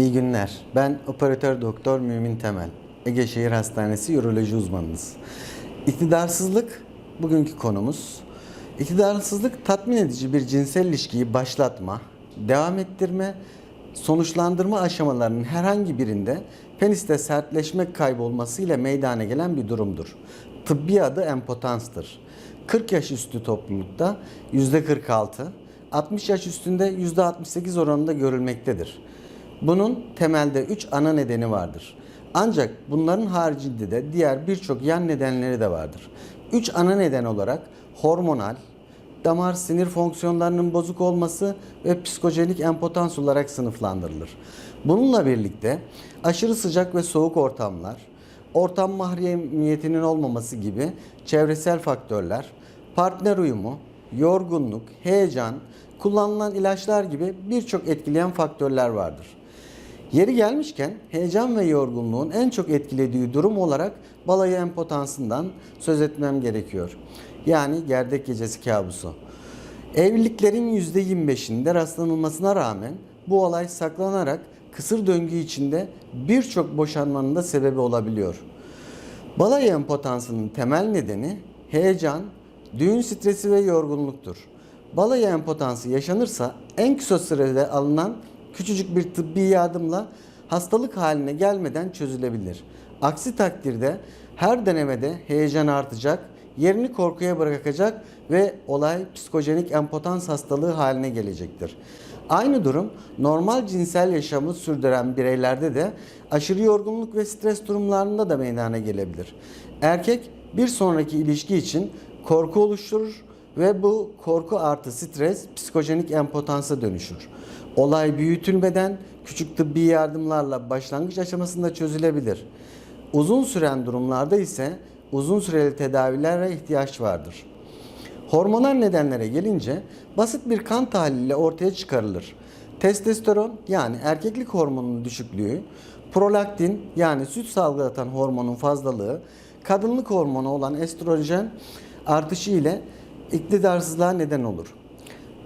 İyi günler. Ben operatör doktor Mümin Temel. Ege Şehir Hastanesi Üroloji uzmanınız. İktidarsızlık bugünkü konumuz. İktidarsızlık tatmin edici bir cinsel ilişkiyi başlatma, devam ettirme, sonuçlandırma aşamalarının herhangi birinde peniste sertleşme kaybolmasıyla meydana gelen bir durumdur. Tıbbi adı empotanstır. 40 yaş üstü toplulukta %46, 60 yaş üstünde %68 oranında görülmektedir. Bunun temelde 3 ana nedeni vardır. Ancak bunların haricinde de diğer birçok yan nedenleri de vardır. 3 ana neden olarak hormonal, damar sinir fonksiyonlarının bozuk olması ve psikojenik empotans olarak sınıflandırılır. Bununla birlikte aşırı sıcak ve soğuk ortamlar, ortam mahremiyetinin olmaması gibi çevresel faktörler, partner uyumu, yorgunluk, heyecan, kullanılan ilaçlar gibi birçok etkileyen faktörler vardır. Yeri gelmişken heyecan ve yorgunluğun en çok etkilediği durum olarak balayı empotansından söz etmem gerekiyor. Yani gerdek gecesi kabusu. Evliliklerin %25'inde rastlanılmasına rağmen bu olay saklanarak kısır döngü içinde birçok boşanmanın da sebebi olabiliyor. Balayı empotansının temel nedeni heyecan, düğün stresi ve yorgunluktur. Balayı empotansı yaşanırsa en kısa sürede alınan küçücük bir tıbbi yardımla hastalık haline gelmeden çözülebilir. Aksi takdirde her denemede heyecan artacak, yerini korkuya bırakacak ve olay psikojenik empotans hastalığı haline gelecektir. Aynı durum normal cinsel yaşamı sürdüren bireylerde de aşırı yorgunluk ve stres durumlarında da meydana gelebilir. Erkek bir sonraki ilişki için korku oluşturur ve bu korku artı stres psikojenik empotansa dönüşür. Olay büyütülmeden küçük tıbbi yardımlarla başlangıç aşamasında çözülebilir. Uzun süren durumlarda ise uzun süreli tedavilere ihtiyaç vardır. Hormonal nedenlere gelince basit bir kan tahliliyle ortaya çıkarılır. Testosteron yani erkeklik hormonunun düşüklüğü, prolaktin yani süt salgılatan hormonun fazlalığı, kadınlık hormonu olan estrojen artışı ile iktidarsızlığa neden olur.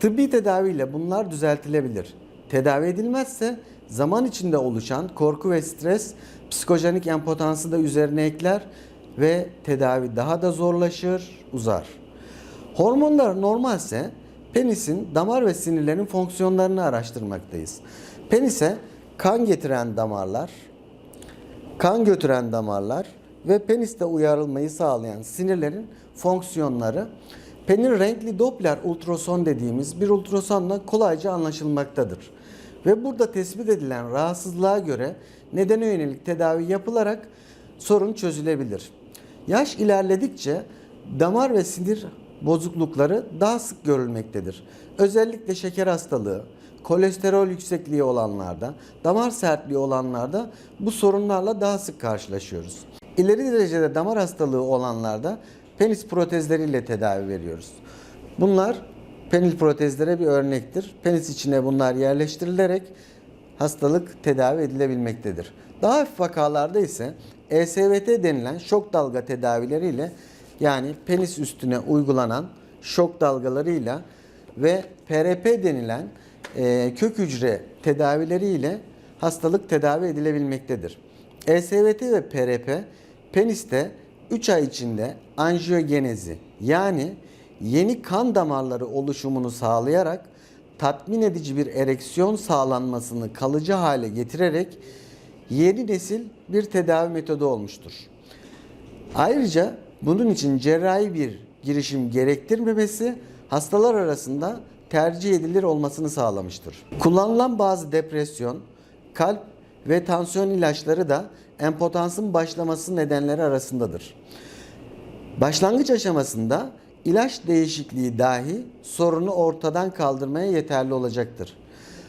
Tıbbi tedaviyle bunlar düzeltilebilir. Tedavi edilmezse zaman içinde oluşan korku ve stres psikojenik empotansı da üzerine ekler ve tedavi daha da zorlaşır, uzar. Hormonlar normalse penisin damar ve sinirlerin fonksiyonlarını araştırmaktayız. Penise kan getiren damarlar, kan götüren damarlar ve peniste uyarılmayı sağlayan sinirlerin fonksiyonları penin renkli Doppler ultrason dediğimiz bir ultrasonla kolayca anlaşılmaktadır. Ve burada tespit edilen rahatsızlığa göre nedene yönelik tedavi yapılarak sorun çözülebilir. Yaş ilerledikçe damar ve sinir bozuklukları daha sık görülmektedir. Özellikle şeker hastalığı, kolesterol yüksekliği olanlarda, damar sertliği olanlarda bu sorunlarla daha sık karşılaşıyoruz. İleri derecede damar hastalığı olanlarda penis protezleriyle tedavi veriyoruz. Bunlar penil protezlere bir örnektir. Penis içine bunlar yerleştirilerek hastalık tedavi edilebilmektedir. Daha hafif vakalarda ise ESVT denilen şok dalga tedavileriyle yani penis üstüne uygulanan şok dalgalarıyla ve PRP denilen e, kök hücre tedavileriyle hastalık tedavi edilebilmektedir. ESVT ve PRP peniste 3 ay içinde anjiyogenezi yani yeni kan damarları oluşumunu sağlayarak tatmin edici bir ereksiyon sağlanmasını kalıcı hale getirerek yeni nesil bir tedavi metodu olmuştur. Ayrıca bunun için cerrahi bir girişim gerektirmemesi hastalar arasında tercih edilir olmasını sağlamıştır. Kullanılan bazı depresyon, kalp ve tansiyon ilaçları da empotansın başlaması nedenleri arasındadır. Başlangıç aşamasında ilaç değişikliği dahi sorunu ortadan kaldırmaya yeterli olacaktır.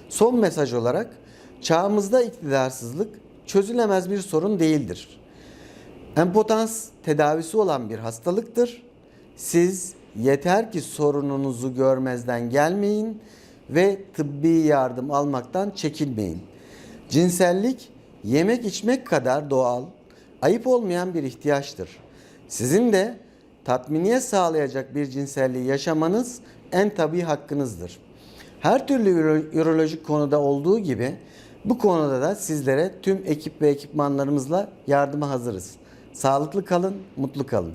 Son mesaj olarak çağımızda iktidarsızlık çözülemez bir sorun değildir. Empotans tedavisi olan bir hastalıktır. Siz yeter ki sorununuzu görmezden gelmeyin ve tıbbi yardım almaktan çekinmeyin. Cinsellik yemek içmek kadar doğal, ayıp olmayan bir ihtiyaçtır. Sizin de tatminiyet sağlayacak bir cinselliği yaşamanız en tabii hakkınızdır. Her türlü üro- ürolojik konuda olduğu gibi Bu konuda da sizlere tüm ekip ve ekipmanlarımızla yardıma hazırız. Sağlıklı kalın, mutlu kalın.